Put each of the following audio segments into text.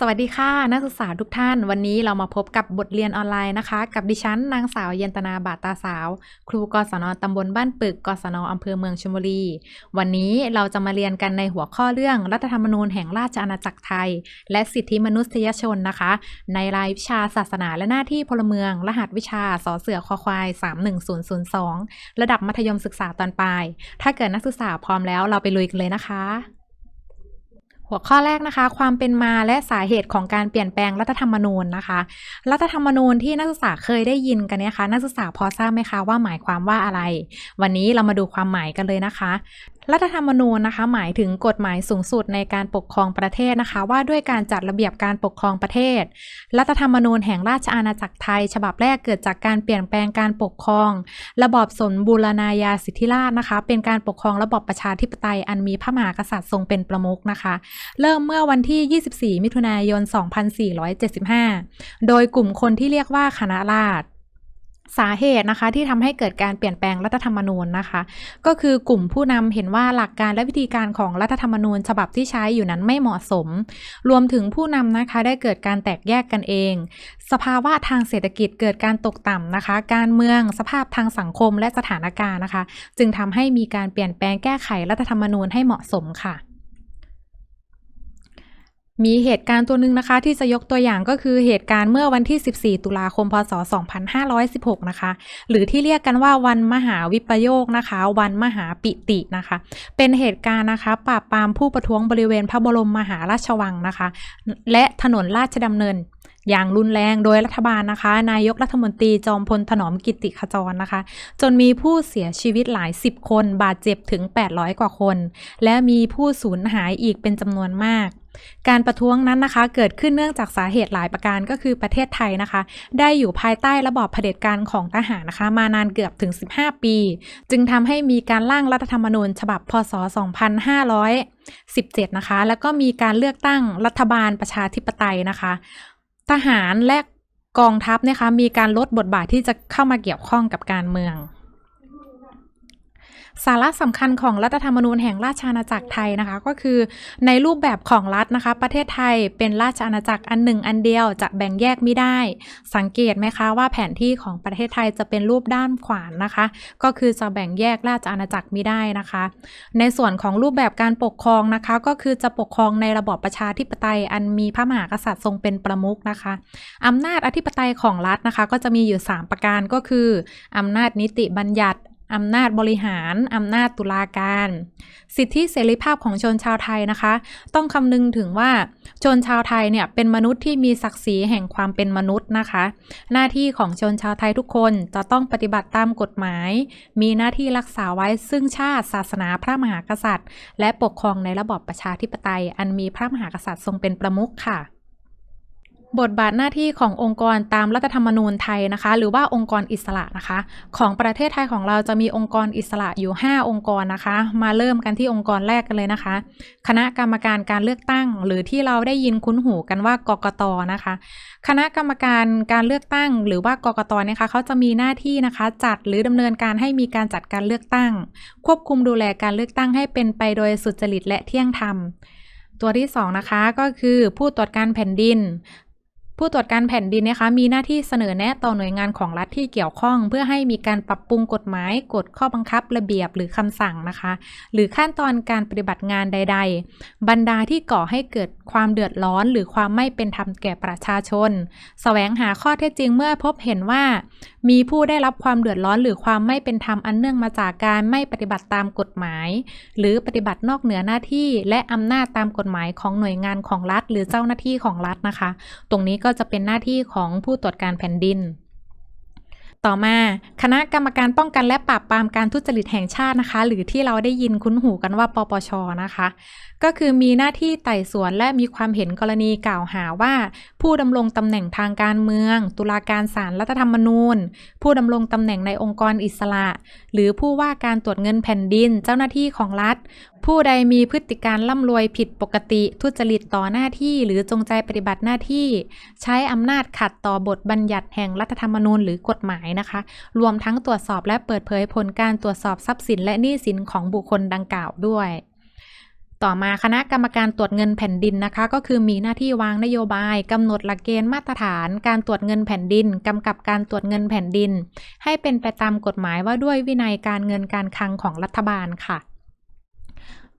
สวัสดีค่ะ นักศึกษาทุกท่าน วันนี้เรามาพบกับบทเรียนออนไลน์นะคะ กับดิฉันนางสาวเย็นตนาบาตาสาว ครูกศนตำบลบ้านปึกกศนอำเภอเมืองชลบุรี วันนี้เราจะมาเรียนกันในหัวข้อเรื่องรัฐธรรมนูญแห่งราชอาณาจักรไทย และสิทธิมนุษยชนนะคะ ในรายวิชาศาสนาและหน้าที่พลเมือง รหัสวิชาสอเสือคอควาย 31002 ระดับมัธยมศึกษาตอนปลาย ถ้าเกิดนักศึกษาพร้อมแล้วเราไปลุยกันเลยนะคะ หัวข้อแรกนะคะ ความเป็นมาและสาเหตุของการเปลี่ยนแปลงรัฐธรรมนูญนะคะ รัฐธรรมนูญที่นักศึกษาเคยได้ยินกันนี่ยคะ นักศึกษาพอทราบไหมคะว่าหมายความว่าอะไร วันนี้เรามาดูความหมายกันเลยนะคะ รัฐธรรมนูญนะคะ หมายถึงกฎหมายสูงสุดในการปกครองประเทศนะคะ ว่าด้วยการจัดระเบียบการปกครองประเทศ รัฐธรรมนูญแห่งราชอาณาจักรไทย ฉบับแรกเกิดจากการเปลี่ยนแปลงการปกครอง ระบอบสมบูรณาญาสิทธิราชนะคะ เป็นการปกครองระบอบประชาธิปไตยอันมีพระมหากษัตริย์ทรงเป็นประมุขนะคะเริ่มเมื่อวันที่ 24 มิถุนายน 2475 โดยกลุ่มคนที่เรียกว่าคณะราษฎรสาเหตุนะคะที่ทำให้เกิดการเปลี่ยนแปลงรัฐธรรมนูญนะคะ ก็คือกลุ่มผู้นำเห็นว่าหลักการและวิธีการของรัฐธรรมนูญ ฉบับที่ใช้อยู่นั้นไม่เหมาะสม รวมถึงผู้นำนะคะได้เกิดการแตกแยกกันเอง สภาวะทางเศรษฐกิจเกิดการตกต่ำนะคะ การเมืองสภาพทางสังคมและสถานการณ์นะคะ จึงทำให้มีการเปลี่ยนแปลงแก้ไขรัฐธรรมนูญให้เหมาะสมค่ะ มีเหตุการณ์ตัวหนึ่งนะคะที่จะยกตัวอย่างก็คือเหตุการณ์เมื่อวันที่ 14 ตุลาคม พศ 2516 นะคะ หรือที่เรียกกันว่าวันมหาวิปโยคนะคะ วันมหาปิตินะคะ เป็นเหตุการณ์นะคะปราบปรามผู้ประท้วงบริเวณพระบรมมหาราชวังนะคะ และถนนราชดำเนินอย่างรุนแรงโดยรัฐบาลนะคะ นายกรัฐมนตรีจอมพลถนอมกิติขจรนะคะ จนมีผู้เสียชีวิตหลายสิบคน บาดเจ็บถึง 800 กว่าคน และมีผู้สูญหายอีกเป็นจำนวนมาก การประท้วงนั้นนะคะ เกิดขึ้นเนื่องจากสาเหตุหลายประการก็คือประเทศไทยนะคะ ได้อยู่ภายใต้ระบอบเผด็จการของทหารนะคะ มานานเกือบถึง 15 ปี จึงทำให้มีการร่างรัฐธรรมนูญ ฉบับพศ 2517 นะคะ แล้วก็มีการเลือกตั้งรัฐบาลประชาธิปไตยนะคะ ทหารและกองทัพนะคะมีการลดบทบาทที่จะเข้ามาเกี่ยวข้องกับการเมือง สาระสำคัญของรัฐธรรมนูญแห่งราชอาณาจักรไทยนะคะก็คือ ในรูปแบบของรัฐนะคะ ประเทศไทยเป็นราชอาณาจักรอันหนึ่งอันเดียวจะแบ่งแยกไม่ได้ สังเกตไหมคะว่าแผนที่ของประเทศไทยจะเป็นรูปด้านขวานนะคะ ก็คือจะแบ่งแยกราชอาณาจักรไม่ได้นะคะ ในส่วนของรูปแบบการปกครองนะคะ ก็คือจะปกครองในระบอบประชาธิปไตย อันมีพระมหากษัตริย์ทรงเป็นประมุขนะคะอำนาจอธิปไตยของรัฐนะคะ ก็จะมีอยู่ 3 ประการก็คืออำนาจนิติบัญญัติ อำนาจบริหาร อำนาจตุลาการ สิทธิเสรีภาพของชนชาวไทยนะคะ ต้องคำนึงถึงว่าชนชาวไทยเนี่ยเป็นมนุษย์ที่มีศักดิ์ศรีแห่งความเป็นมนุษย์นะคะ หน้าที่ของชนชาวไทยทุกคนจะต้องปฏิบัติตามกฎหมาย มีหน้าที่รักษาไว้ซึ่งชาติ ศาสนาพระมหากษัตริย์ และปกครองในระบอบประชาธิปไตย อันมีพระมหากษัตริย์ทรงเป็นประมุขค่ะ บทบาทหน้าที่ขององค์กรตามรัฐธรรมนูญไทยนะคะ หรือว่าองค์กรอิสระนะคะ ของประเทศไทยของเราจะมีองค์กรอิสระอยู่ 5 องค์กรนะคะ มาเริ่มกันที่องค์กรแรกกันเลยนะคะ คณะกรรมการการเลือกตั้ง หรือที่เราได้ยินคุ้นหูกันว่ากกตนะคะ คณะกรรมการการเลือกตั้ง หรือว่ากกตเนี่ยค่ะเขาจะมีหน้าที่นะคะ จัดหรือดำเนินการให้มีการจัดการเลือกตั้ง ควบคุมดูแลการเลือกตั้งให้เป็นไปโดยสุจริตและเที่ยงธรรมตัวที่สองนะคะก็คือผู้ตรวจการแผ่นดิน ผู้ตรวจการแผ่นดินนะคะมีหน้าที่เสนอแนะต่อหน่วยงานของรัฐที่เกี่ยวข้อง เพื่อให้มีการปรับปรุงกฎหมายกฎข้อบังคับระเบียบหรือคำสั่งนะคะ หรือขั้นตอนการปฏิบัติงานใด ๆ บรรดาที่ก่อให้เกิดความเดือดร้อน หรือความไม่เป็นธรรมแก่ประชาชนแสวงหาข้อเท็จจริงเมื่อพบเห็นว่า มีผู้ได้รับความเดือดร้อน หรือความไม่เป็นธรรมอันเนื่องมาจากการไม่ปฏิบัติตามกฎหมาย หรือปฏิบัตินอกเหนือหน้าที่ และอำนาจตามกฎหมายของหน่วยงานของรัฐ หรือเจ้าหน้าที่ของรัฐนะคะ ตรงนี้ก็็จะเป็นหน้าที่ของผู้ตรวจการแผ่นดิน ต่อมาคณะกรรมการป้องกันและปราบปรามการทุจริตแห่งชาตินะคะ หรือที่เราได้ยินคุ้นหูกันว่าปปชนะคะ ก็คือมีหน้าที่ไต่สวนและมีความเห็นกรณีกล่าวหาว่า ผู้ดำรงตำแหน่งทางการเมือง ตุลาการศาลรัฐธรรมนูญ ผู้ดำรงตำแหน่งในองค์กรอิสระ หรือผู้ว่าการตรวจเงินแผ่นดิน เจ้าหน้าที่ของรัฐ ผู้ใดมีพฤติการร่ำรวยผิดปกติ ทุจริตต่อหน้าที่หรือจงใจปฏิบัติหน้าที่ ใช้อำนาจขัดต่อบทบัญญัติแห่งรัฐธรรมนูญหรือกฎหมายนะคะ รวมทั้งตรวจสอบและเปิดเผยผลการตรวจสอบทรัพย์สินและหนี้สินของบุคคลดังกล่าวด้วยต่อมาคณะกรรมการตรวจเงินแผ่นดินนะคะ ก็คือมีหน้าที่วางนโยบายกำหนดหลักเกณฑ์มาตรฐาน การตรวจเงินแผ่นดินกำกับการตรวจเงินแผ่นดิน ให้เป็นไปตามกฎหมายว่าด้วยวินัยการเงินการคลังของรัฐบาลค่ะ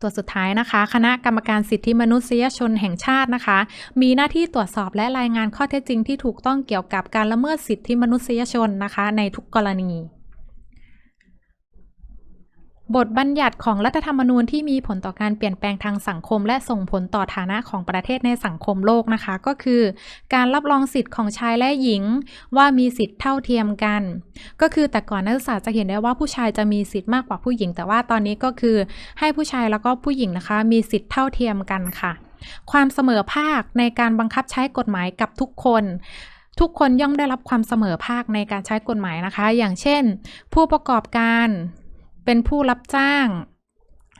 ตัวสุดท้ายนะคะ คณะกรรมการสิทธิมนุษยชนแห่งชาตินะคะ มีหน้าที่ตรวจสอบและรายงานข้อเท็จจริงที่ถูกต้องเกี่ยวกับการละเมิดสิทธิมนุษยชนนะคะ ในทุกกรณี บทบัญญัติของรัฐธรรมนูญที่มีผลต่อการเปลี่ยนแปลงทางสังคม และส่งผลต่อฐานะของประเทศในสังคมโลกนะคะ ก็คือ การรับรองสิทธิ์ของชายและหญิงว่ามีสิทธิ์เท่าเทียมกัน ก็คือแต่ก่อนนักศึกษาจะเห็นได้ว่าผู้ชายจะมีสิทธิ์มากกว่าผู้หญิง แต่ว่าตอนนี้ก็คือให้ผู้ชายแล้วก็ผู้หญิงนะคะ มีสิทธิ์เท่าเทียมกันค่ะ ความเสมอภาคในการบังคับใช้กฎหมายกับทุกคนทุกคนย่อมได้รับความเสมอภาคในการใช้กฎหมายนะคะ อย่างเช่น ผู้ประกอบการ เป็นผู้รับจ้าง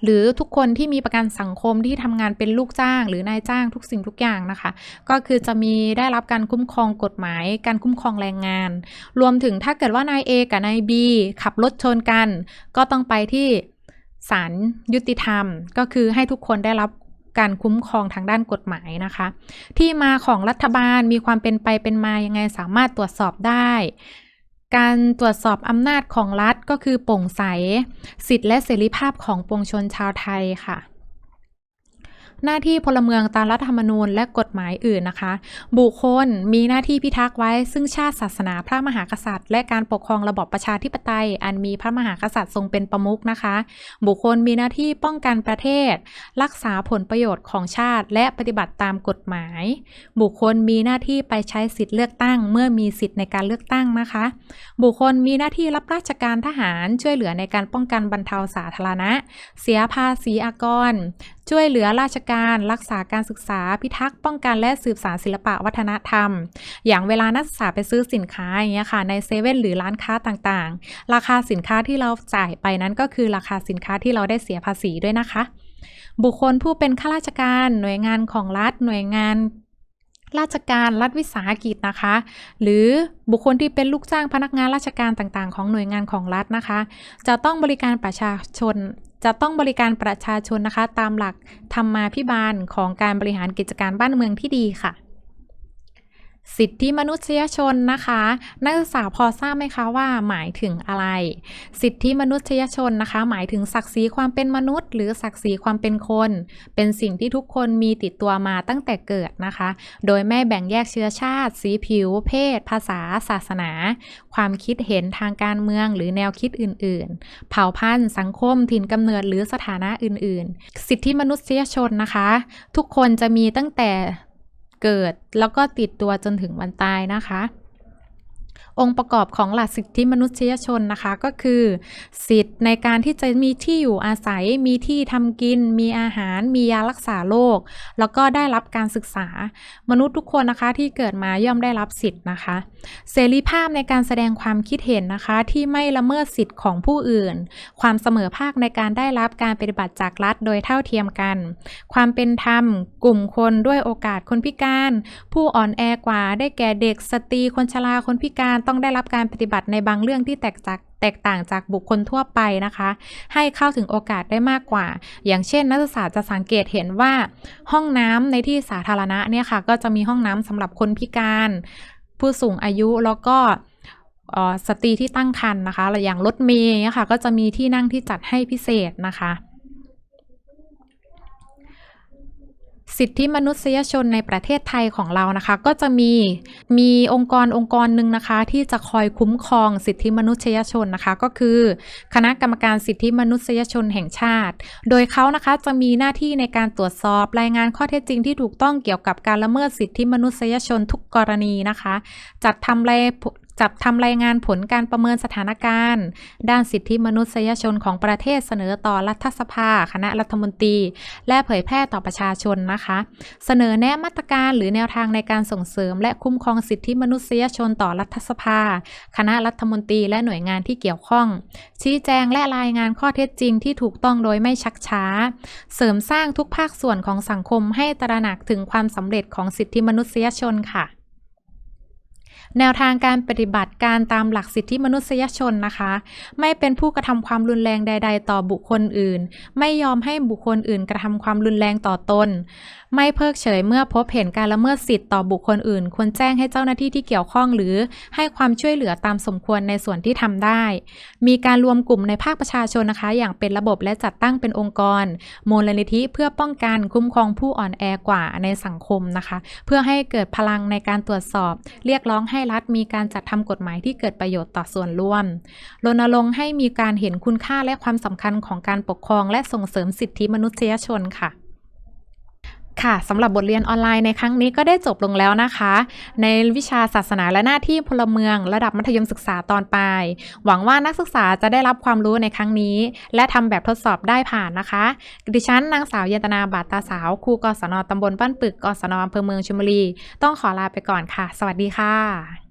หรือทุกคนที่มีประกันสังคมที่ทำงานเป็นลูกจ้าง หรือนายจ้างทุกสิ่งทุกอย่างนะคะ ก็คือจะมีได้รับการคุ้มครองกฎหมาย การคุ้มครองแรงงาน รวมถึงถ้าเกิดว่านาย A กับนาย B ขับรถชนกัน ก็ต้องไปที่ศาลยุติธรรม ก็คือให้ทุกคนได้รับการคุ้มครองทางด้านกฎหมายนะคะ ที่มาของรัฐบาลมีความเป็นไปเป็นมายังไงสามารถตรวจสอบได้ การตรวจสอบอำนาจของรัฐก็คือโปร่งใส สิทธิและเสรีภาพของปวงชนชาวไทยค่ะ หน้าที่พลเมืองตามรัฐธรรมนูญและกฎหมายอื่นนะคะ บุคคลมีหน้าที่พิทักษ์ไว้ ซึ่งชาติศาสนาพระมหากษัตริย์ และการปกครองระบอบประชาธิปไตย อันมีพระมหากษัตริย์ทรงเป็นประมุขนะคะ บุคคลมีหน้าที่ป้องกันประเทศ รักษาผลประโยชน์ของชาติ และปฏิบัติตามกฎหมาย บุคคลมีหน้าที่ไปใช้สิทธิเลือกตั้ง เมื่อมีสิทธิในการเลือกตั้งนะคะ บุคคลมีหน้าที่รับราชการทหารช่วยเหลือในการป้องกันบรรเทาสาธารณะ เสียภาษีอากร ช่วยเหลือราชการ รักษาการศึกษา พิทักษ์ป้องกันและสืบสานศิลปะวัฒนธรรม อย่างเวลานักศึกษาไปซื้อสินค้าอย่างเงี้ยค่ะในเซเว่นหรือร้านค้าต่างๆ ราคาสินค้าที่เราจ่ายไปนั้นก็คือราคาสินค้าที่เราได้เสียภาษีด้วยนะคะ บุคคลผู้เป็นข้าราชการ หน่วยงานของรัฐ หน่วยงาน ราชการรัฐวิสาหกิจนะคะ หรือบุคคลที่เป็นลูกจ้างพนักงานราชการต่างๆ ของหน่วยงานของรัฐนะคะ จะต้องบริการประชาชน จะต้องบริการประชาชนนะคะ ตามหลักธรรมาภิบาลของการบริหารกิจการบ้านเมืองที่ดีค่ะ สิทธิมนุษยชนนะคะ นักศึกษาพอทราบไหมคะว่าหมายถึงอะไร สิทธิมนุษยชนนะคะ หมายถึงศักดิ์ศรีความเป็นมนุษย์ หรือศักดิ์ศรีความเป็นคน เป็นสิ่งที่ทุกคนมีติดตัวมาตั้งแต่เกิดนะคะ โดยไม่แบ่งแยกเชื้อชาติ สีผิว เพศ ภาษา ศาสนา ความคิดเห็นทางการเมืองหรือแนวคิดอื่น ๆ เผ่าพันธุ์ สังคม ถิ่นกำเนิดหรือสถานะอื่น ๆ สิทธิมนุษยชนนะคะ ทุกคนจะมีตั้งแต่ เกิดแล้วก็ติดตัวจนถึงวันตายนะคะ องค์ประกอบของหลักสิทธิมนุษยชนนะคะ ก็คือ สิทธิ์ในการที่จะมีที่อยู่อาศัย มีที่ทำกิน มีอาหาร มียารักษาโรคแล้วก็ได้รับการศึกษา มนุษย์ทุกคนนะคะที่เกิดมาย่อมได้รับสิทธิ์นะคะ เสรีภาพในการแสดงความคิดเห็นนะคะ ที่ไม่ละเมิดสิทธิ์ของผู้อื่น ความเสมอภาคในการได้รับการปฏิบัติจากรัฐโดยเท่าเทียมกัน ความเป็นธรรม กลุ่มคนด้วยโอกาสคนพิการ ผู้อ่อนแอกว่าได้แก่เด็กสตรีคนชราคนพิการต้องได้รับการปฏิบัติในบางเรื่องที่แตกจากแตกต่างจากบุคคลทั่วไปนะคะ ให้เข้าถึงโอกาสได้มากกว่า อย่างเช่น นักศึกษาจะสังเกตเห็นว่า ห้องน้ำในที่สาธารณะเนี่ยค่ะ ก็จะมีห้องน้ำสำหรับคนพิการ ผู้สูงอายุแล้วก็อ่อสตรีที่ตั้งครรภ์นะคะและอย่างรถเมย์ค่ะก็จะมีที่นั่งที่จัดให้พิเศษนะคะ สิทธิมนุษยชนในประเทศไทยของเรานะคะ ก็จะมีมีองค์กรองค์กรหนึ่งนะคะ ที่จะคอยคุ้มครองสิทธิมนุษยชนนะคะ ก็คือ คณะกรรมการสิทธิมนุษยชนแห่งชาติ โดยเขานะคะจะมีหน้าที่ในการตรวจสอบรายงานข้อเท็จจริงที่ถูกต้องเกี่ยวกับการละเมิดสิทธิมนุษยชนทุกกรณีนะคะ จัดทำราย จัดทำรายงานผลการประเมินสถานการณ์ ด้านสิทธิมนุษยชนของประเทศเสนอต่อรัฐสภา คณะรัฐมนตรี และเผยแพร่ต่อประชาชนนะคะ เสนอแนะมาตรการหรือแนวทางในการส่งเสริม และคุ้มครองสิทธิมนุษยชนต่อรัฐสภา คณะรัฐมนตรีและหน่วยงานที่เกี่ยวข้อง ชี้แจงและรายงานข้อเท็จจริงที่ถูกต้องโดยไม่ชักช้า เสริมสร้างทุกภาคส่วนของสังคมให้ตระหนักถึงความสำเร็จของสิทธิมนุษยชนค่ะ แนวทางการปฏิบัติการตามหลักสิทธิมนุษยชนนะคะ ไม่เป็นผู้กระทำความรุนแรงใด ๆ ต่อบุคคลอื่น ไม่ยอมให้บุคคลอื่นกระทำความรุนแรงต่อตนไม่เพิกเฉยเมื่อพบเห็นการละเมิดสิทธิ์ต่อบุคคลอื่น ควรแจ้งให้เจ้าหน้าที่ที่เกี่ยวข้องหรือ ให้ความช่วยเหลือตามสมควรในส่วนที่ทำได้ มีการรวมกลุ่มในภาคประชาชนนะคะ อย่างเป็นระบบและจัดตั้งเป็นองค์กร มูลนิธิเพื่อป้องกันคุ้มครองผู้อ่อนแอกว่าในสังคมนะคะ เพื่อให้เกิดพลังในการตรวจสอบ เรียกร้องให้รัฐมีการจัดทำกฎหมายที่เกิดประโยชน์ต่อส่วนรวมรณรงค์ให้มีการเห็นคุณค่าและความสำคัญของการปกครองและส่งเสริมสิทธิมนุษยชนค่ะ ค่ะสำหรับบทเรียนออนไลน์ในครั้งนี้ก็ได้จบลงแล้วนะคะ ในวิชาศาสนาและหน้าที่พลเมือง ระดับมัธยมศึกษาตอนปลาย หวังว่านักศึกษาจะได้รับความรู้ในครั้งนี้ และทำแบบทดสอบได้ผ่านนะคะ ดิฉันนางสาวเยนตนาบาตตาสาวครูกศนตำบลบ้านปึกกศนอำเภอเมืองชลบุรี ต้องขอลาไปก่อนค่ะ สวัสดีค่ะ